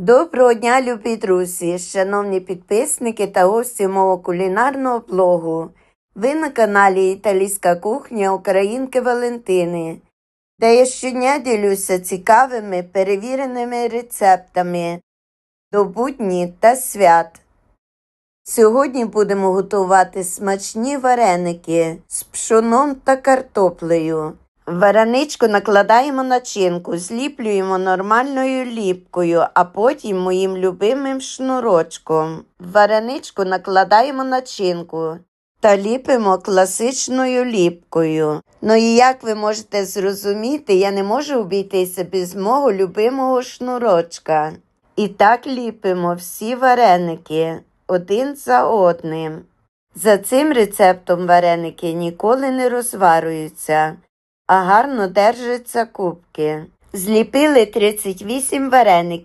Доброго дня, любі друзі, шановні підписники та гості мого кулінарного блогу. Ви на каналі Італійська кухня Українки Валентини, де я щодня ділюся цікавими перевіреними рецептами до будні та свят. Сьогодні будемо готувати смачні вареники з пшоном та картоплею. Вареничку накладаємо начинку, зліплюємо нормальною ліпкою, а потім моїм любимим шнурочком. Вареничку накладаємо начинку та ліпимо класичною ліпкою. Ну і як ви можете зрозуміти, я не можу обійтися без мого любимого шнурочка. І так ліпимо всі вареники один за одним. За цим рецептом вареники ніколи не розварюються а гарно держаться кубки. Зліпили 38 вареників.